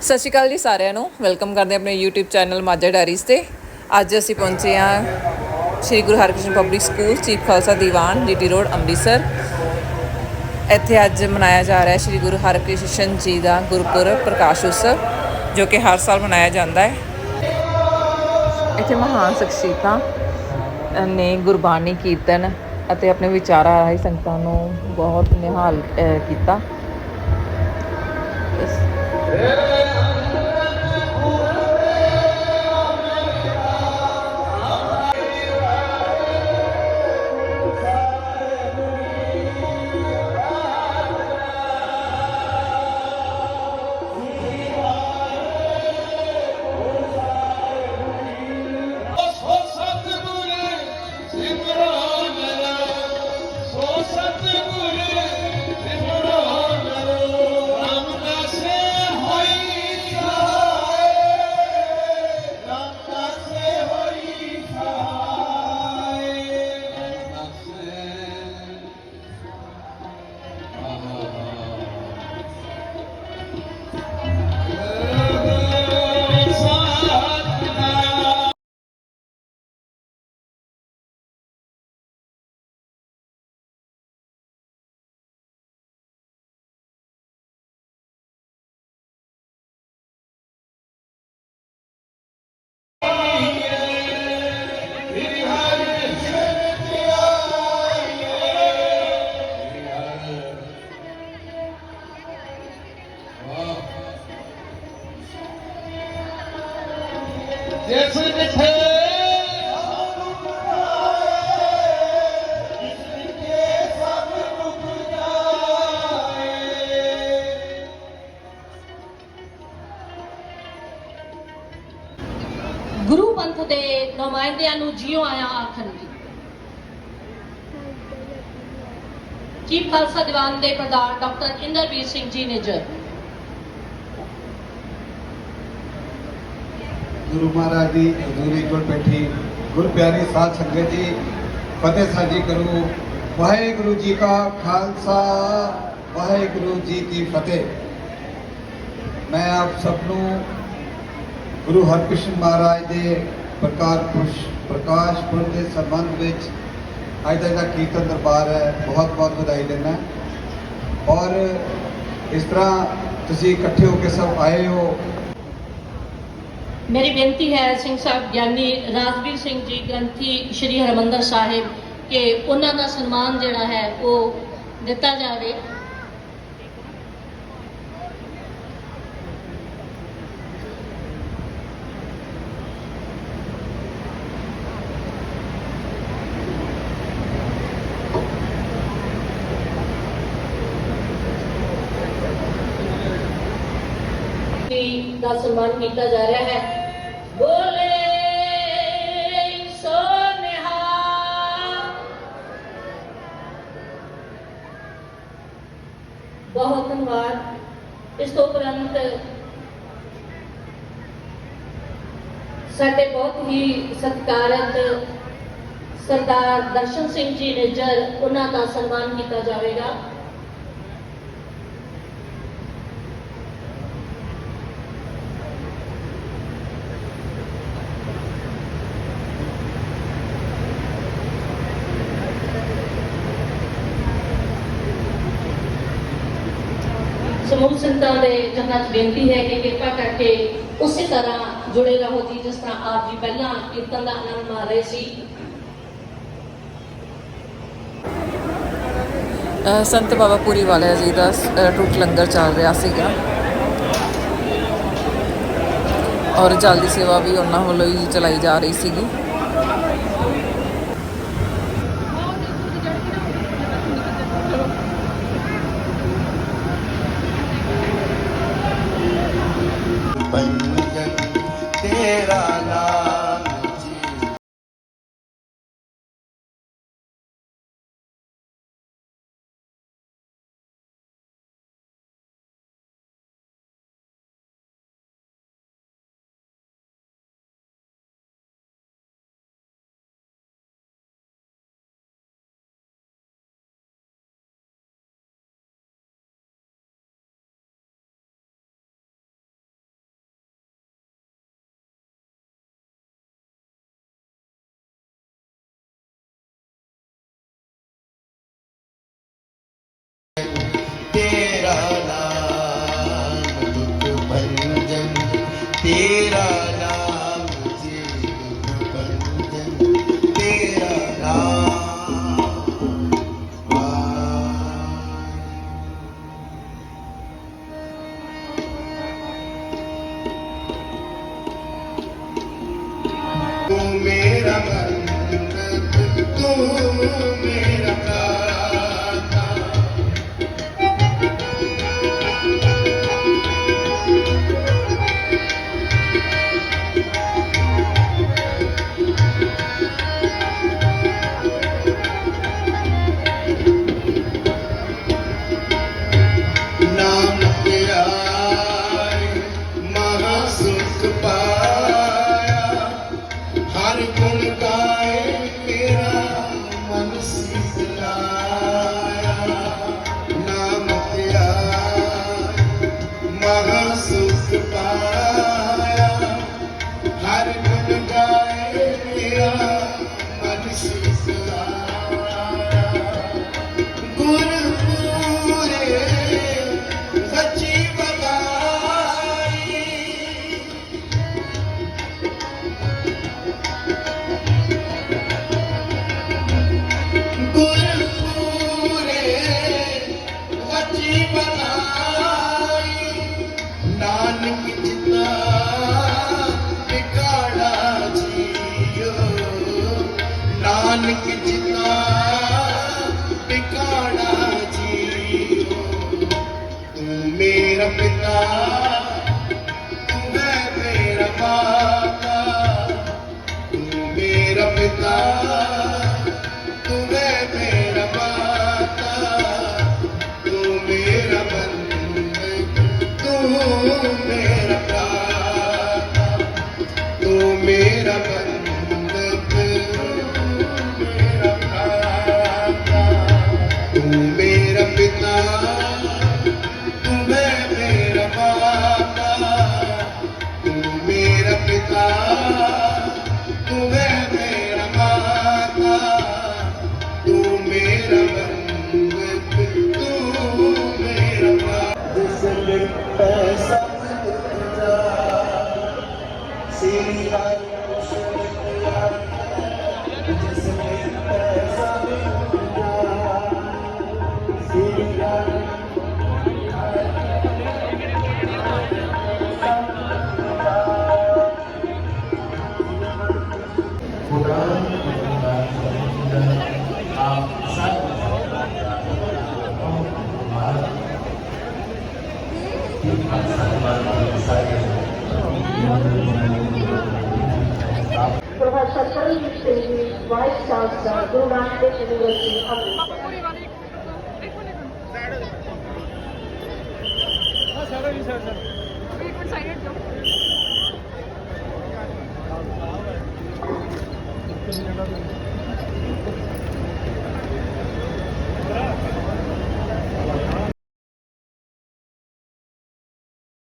ਸਤਿ ਸ਼੍ਰੀ ਅਕਾਲ ਜੀ ਸਾਰਿਆਂ ਨੂੰ। ਵੈਲਕਮ ਕਰਦੇ ਆਪਣੇ YouTube ਚੈਨਲ ਮਾਝਾ ਡਾਇਰੀਜ਼ ਤੇ। ਅੱਜ ਅਸੀਂ ਪਹੁੰਚੇ ਹਾਂ Sri Guru Harkrishan public school chief Khalsa Diwan GT road Amritsar. ਇੱਥੇ ਅੱਜ ਮਨਾਇਆ ਜਾ ਰਿਹਾ ਸ੍ਰੀ ਗੁਰੂ ਹਰਕ੍ਰਿਸ਼ਨ ਜੀ ਦਾ ਗੁਰਪੁਰਬ ਪ੍ਰਕਾਸ਼ ਉਤਸਵ, ਜੋ ਕਿ ਹਰ ਸਾਲ ਮਨਾਇਆ ਜਾਂਦਾ ਹੈ। ਇੱਥੇ ਮਹਾਨ ਸ਼ਖਸੀਅਤਾਂ ਨੇ ਗੁਰਬਾਣੀ ਕੀਰਤਨ ਅਤੇ ਆਪਣੇ ਵਿਚਾਰਾਂ ਰਾਹੀਂ ਸੰਗਤਾਂ ਨੂੰ ਬਹੁਤ ਨਿਹਾਲ ਕੀਤਾ। ਇਸ ਨੁਮਾਇੰਦਿਆਂ ਨੂੰ ਜਿਉ ਆਇਆ ਆਖਣਗੇ ਚੀਫ ਖਾਲਸਾ ਦੀਵਾਨ ਦੇ ਪ੍ਰਧਾਨ ਡਾਕਟਰ ਇੰਦਰਵੀਰ ਸਿੰਘ ਜੀ ਨਿੱਜਰ ਗੁਰੂ ਮਹਾਰਾਜ ਦੀ ਹਜ਼ੂਰੀ ਕੋਲ ਬੈਠੀ ਗੁਰ ਪਿਆਰੀ ਸਾਧ ਸੰਗਤ ਜੀ, ਫਤਿਹ ਸਾਂਝੀ ਕਰੋ। ਵਾਹਿਗੁਰੂ ਜੀ ਕਾ ਖਾਲਸਾ, ਵਾਹਿਗੁਰੂ ਜੀ ਕੀ ਫਤਿਹ। ਮੈਂ ਆਪ ਸਭ ਨੂੰ ਗੁਰੂ ਹਰਕ੍ਰਿਸ਼ਨ ਮਹਾਰਾਜ ਦੇ ਪ੍ਰਕਾਸ਼ ਪੁਰਸ਼ ਪ੍ਰਕਾਸ਼ ਪੁਰਸ਼ ਦੇ ਸੰਬੰਧ ਵਿੱਚ ਅੱਜ ਦਾ ਜਿਹੜਾ ਕੀਰਤਨ ਦਰਬਾਰ ਹੈ, ਬਹੁਤ ਬਹੁਤ ਵਧਾਈ ਦਿੰਦਾ ਔਰ ਇਸ ਤਰ੍ਹਾਂ ਤੁਸੀਂ ਇਕੱਠੇ ਹੋ ਕੇ ਸਭ ਆਏ ਹੋ। ਮੇਰੀ ਬੇਨਤੀ ਹੈ ਸਿੰਘ ਸਾਹਿਬ, ਗਿਆਨੀ ਰਾਜਵੀਰ ਸਿੰਘ ਜੀ, ਗ੍ਰੰਥੀ ਸ਼੍ਰੀ ਹਰਮੰਦਰ ਸਾਹਿਬ, ਕਿ ਉਹਨਾਂ ਦਾ ਸਨਮਾਨ ਜਿਹੜਾ ਹੈ, ਉਹ ਦਿੱਤਾ ਜਾਵੇ ਜੀ ਦਾ ਸਨਮਾਨ ਕੀਤਾ ਜਾ ਰਿਹਾ ਹੈ ਬੋਲੇ ਸੋ ਨਿਹਾਲ ਬਹੁਤ ਧੰਨਵਾਦ ਇਸ ਤੋਂ ਉਪਰੰਤ ਸਾਡੇ ਬਹੁਤ ਹੀ ਸਤਿਕਾਰਤ ਸਰਦਾਰ ਦਰਸ਼ਨ ਸਿੰਘ ਜੀ ਨਿੱਜਰ ਉਹਨਾਂ ਦਾ ਸਨਮਾਨ ਕੀਤਾ ਜਾਵੇਗਾ ਸਮੂਹ ਸੰਤਾਂ ਦੇ ਜਨਾਂ 'ਚ ਬੇਨਤੀ ਹੈ ਕਿ ਕਿਰਪਾ ਕਰਕੇ ਉਸੇ ਤਰ੍ਹਾਂ ਜੁੜੇ ਰਹੋ ਜੀ ਜਿਸ ਤਰ੍ਹਾਂ ਆਪ ਜੀ ਪਹਿਲਾਂ ਕੀਰਤਨ ਦਾ ਆਨੰਦ ਮਾਰ ਰਹੇ ਸੀ। ਸੰਤ ਬਾਬਾ ਪੂਰੀ ਵਾਲਿਆ ਜੀ ਦਾ ਅ, ਲੰਗਰ ਚੱਲ ਰਿਹਾ ਸੀਗਾ। ਔਰ ਜਲਦੀ ਸੇਵਾ ਵੀ ਉਹਨਾਂ ਵੱਲੋਂ ਹੀ ਚਲਾਈ ਜਾ ਰਹੀ ਸੀਗੀ। ਮੇਰਾ ਬੰਦ ਤੂੰ ਮੇਰਾ ਕਾਤਾ Thank you. ਨਾਨਕ ਜਿੰਨਾ ਟਿਕਾਣਾ ਜੀਓ ਤੂੰ ਮੇਰਾ ਪਿਤਾ Professor Sarvjit Singh, Vice Chancellor, Guru Nanak Dev University, Amritsar. ਸਾਰਾ ਨਹੀਂ ਸਰ ਸਰ ਇੱਕ ਮਿੰਟ ਸਾਈਡ ਹਟ ਜਾਓ